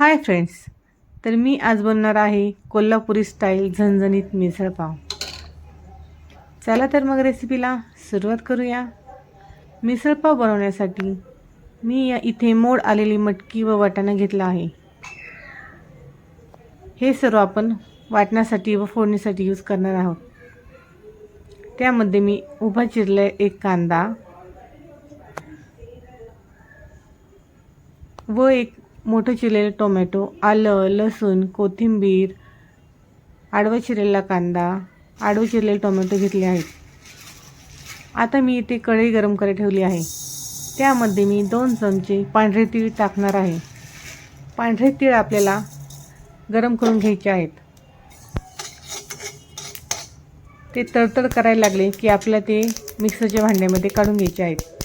Hi friends तर मी आज बनणार आहे कोल्हापुरी स्टाईल झणझणीत मिसळपाव चला तर मग रेसिपीला सुरुवात करूया. मिसळपाव बनवण्यासाठी मी या इथे मोड आलेली मटकी व वाटाणा घेतला आहे. हे सर्व आपण वाटण्यासाठी व फोडणीसाठी यूज करणार आहोत. त्यामध्ये मी उभा चिरला एक कांदा व एक मोठं चिरलेलं टोमॅटो आलं लसूण कोथिंबीर आडवा चिरलेला कांदा आडवं चिरलेले टोमॅटो घेतले आहेत. आता मी इथे कढई गरम करायला ठेवली आहे. त्यामध्ये मी दोन चमचे पांढरे तीळ टाकणार आहे. पांढरे तीळ आपल्याला गरम करून घ्यायचे आहेत. ते तडतड करायला लागले की आपल्याला ते मिक्सरच्या भांड्यामध्ये काढून घ्यायचे आहेत.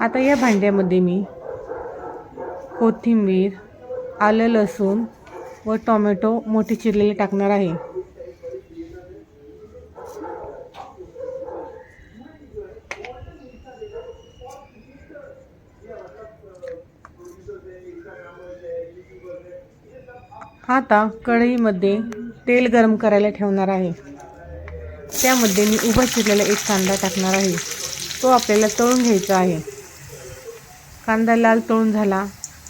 आता या भांड्यामध्ये मी कोथिंबीर आलं लसूण व टोमॅटो मोठे चिरलेले टाकणार आहे. आता कढईमध्ये तेल गरम करायला ठेवणार आहे. त्यामध्ये मी उभा चिरलेला एक कांदा टाकणार आहे. तो आपल्याला तळून घ्यायचा आहे. कांदा लाल तळून झाला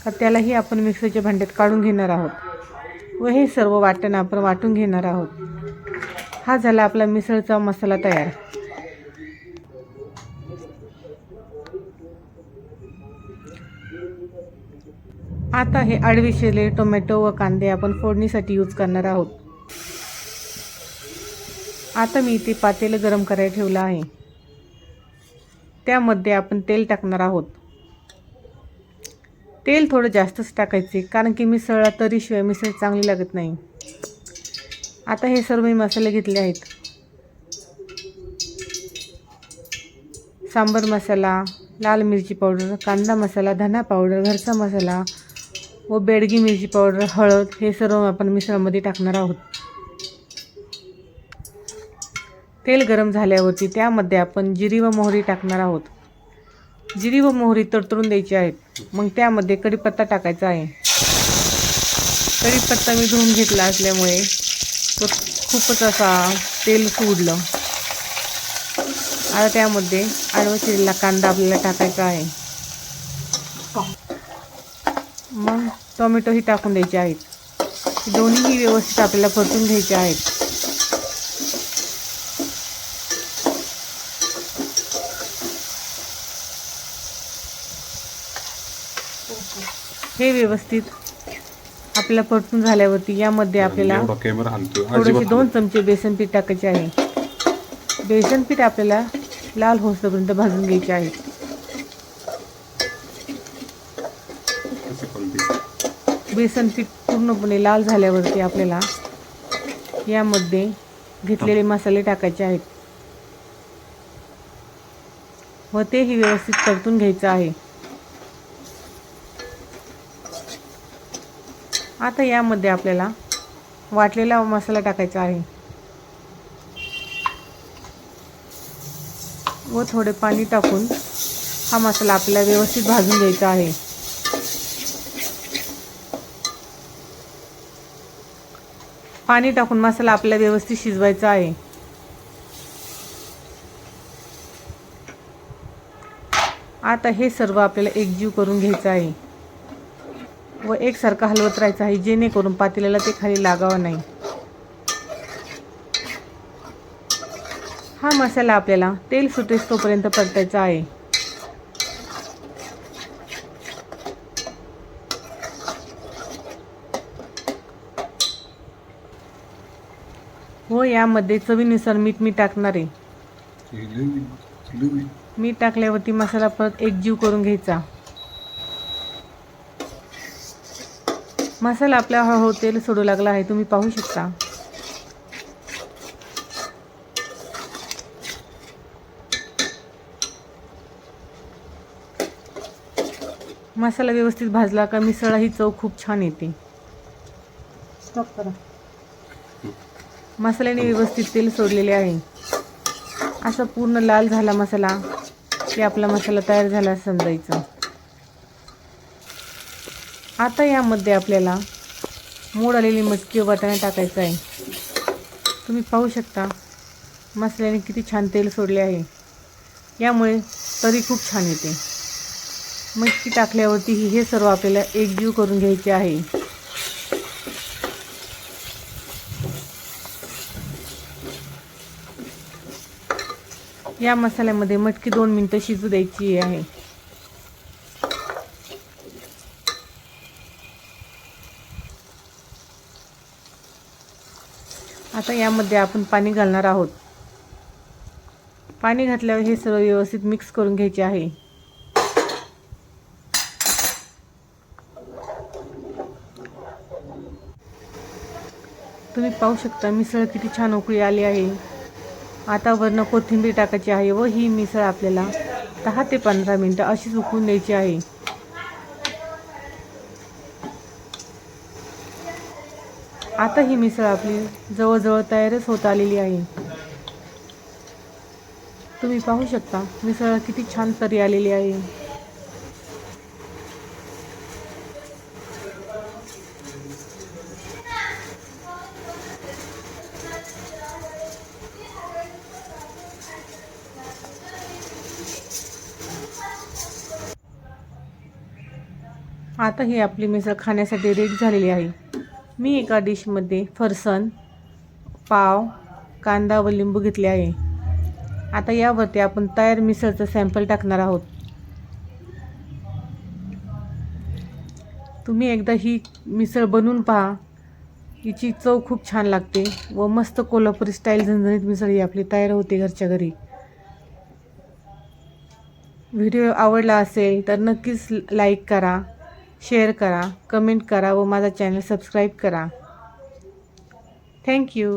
का त्यालाही आपण मिक्सरच्या भांड्यात काढून घेणार आहोत. व हे सर्व वाटण आपण वाटून घेणार आहोत. हा झाला आपला मिसळचा मसाला तयार. आता हे आडवी शिरले टोमॅटो व कांदे आपण फोडणीसाठी यूज करणार आहोत. आता मी इथे पातेलं गरम करायला ठेवलं आहे. त्यामध्ये आपण तेल टाकणार आहोत. तेल थोडं जास्तच टाकायचे कारण की मिसळला तरीशिवाय मिसळ चांगली लागत नाही. आता हे सर्व मी मसाले घेतले आहेत. सांबर मसाला लाल मिरची पावडर कांदा मसाला धना पावडर घरचा मसाला व बेडगी मिरची पावडर हळद हे सर्व आपण मिसळमध्ये टाकणार आहोत. तेल गरम झाल्यावरती त्यामध्ये आपण जिरी व मोहरी टाकणार आहोत. जिरी व मोहरी तडतडून द्यायची आहेत. मग त्यामध्ये कढीपत्ता टाकायचा आहे. कढीपत्ता मी धुवून घेतला असल्यामुळे तो खूपच असा तेल सोडलं. आता त्यामध्ये आडवा चिरलेला कांदा आपल्याला टाकायचा आहे. मग टोमॅटोही टाकून द्यायचे आहेत. दोन्हीही व्यवस्थित आपल्याला परतून घ्यायचे आहेत. हे व्यवस्थित आपल्याला परतून झाल्यावरती यामध्ये आपल्याला थोडेसे दोन चमचे बेसन पीठ टाकायचे आहे. बेसन पीठ आपल्याला लाल होस्तपर्यंत भाजून घ्यायचे आहे. बेसन पीठ पूर्णपणे लाल झाल्यावरती आपल्याला यामध्ये घेतलेले मसाले टाकायचे आहेत. व तेही व्यवस्थित परतून घ्यायचं आहे. आता यामध्ये आपल्याला वाटलेला मसाला टाकायचा आहे. व थोडे पाणी टाकून हा मसाला आपल्याला व्यवस्थित भाजून घ्यायचा आहे. पाणी टाकून मसाला आपल्याला व्यवस्थित शिजवायचा आहे. आता हे सर्व आपल्याला एकजीव करून घ्यायचं आहे. व एकसारखं हलवत राहायचं आहे. जेणेकरून पातेल्याला ते खाली लागावं नाही. हा मसाला आपल्याला तेल सुटेस तोपर्यंत परतायचा आहे. व यामध्ये चवीनुसार मीठ मी टाकणार आहे. हे मीठ टाकल्यावरती मसाला परत एकजीव करून घ्यायचा. मसाला आपल्या हळूहळू तेल सोडू लागला आहे तुम्ही पाहू शकता. मसाला व्यवस्थित भाजला का मिसळा ही चव खूप छान येते. स्टॉप करा. मसाल्याने व्यवस्थित तेल सोडलेले आहे. असा पूर्ण लाल झाला मसाला की आपला मसाला तयार झाला समजायचं आता यामध्ये आपल्याला मोड आलेली मटकी व वाटाणे टाकायचं आहे. तुम्ही पाहू शकता मसाल्याने किती छान तेल सोडले आहे. यामुळे तरी खूप छान येते. मटकी टाकल्यावरती हे सर्व आपल्याला एकजीव करून घ्यायचे आहे. या मसाल्यामध्ये मटकी दोन मिनटं शिजू द्यायची आहे. आता यामध्ये आपण पाणी घालणार आहोत. पाणी घातल्यावर हे सर्व व्यवस्थित मिक्स करून घ्यायचे आहे. तुम्ही पाहू शकता मिसळ किती छान उकळी आली आहे. आता वरनं कोथिंबीर टाकायची आहे व ही मिसळ आपल्याला दहा ते पंधरा मिनटं अशीच उकळून द्यायची आहे. आता ही मिसळ आपली जवळजवळ तयारच होत आलेली आहे. तुम्ही पाहू शकता मिसळ किती छान तरी आलेली आहे. आता ही आपली मिसळ खाण्यासाठी रेडी झालेली आहे. मी एका डिशमध्ये फरसन पाव कांदा व लिंबू घेतले आहे. आता यावरती आपण तयार मिसळचं सॅम्पल टाकणार आहोत. तुम्ही एकदा ही मिसळ बनवून पहा. हिची चव खूप छान लागते व मस्त कोल्हापुरी स्टाईल झणझणीत मिसळ ही आपली तयार होते घरच्या घरी. व्हिडिओ आवडला असेल तर नक्कीच लाईक करा. शेअर करा कमेंट करा व माझा चॅनल सबस्क्राईब करा. थँक्यू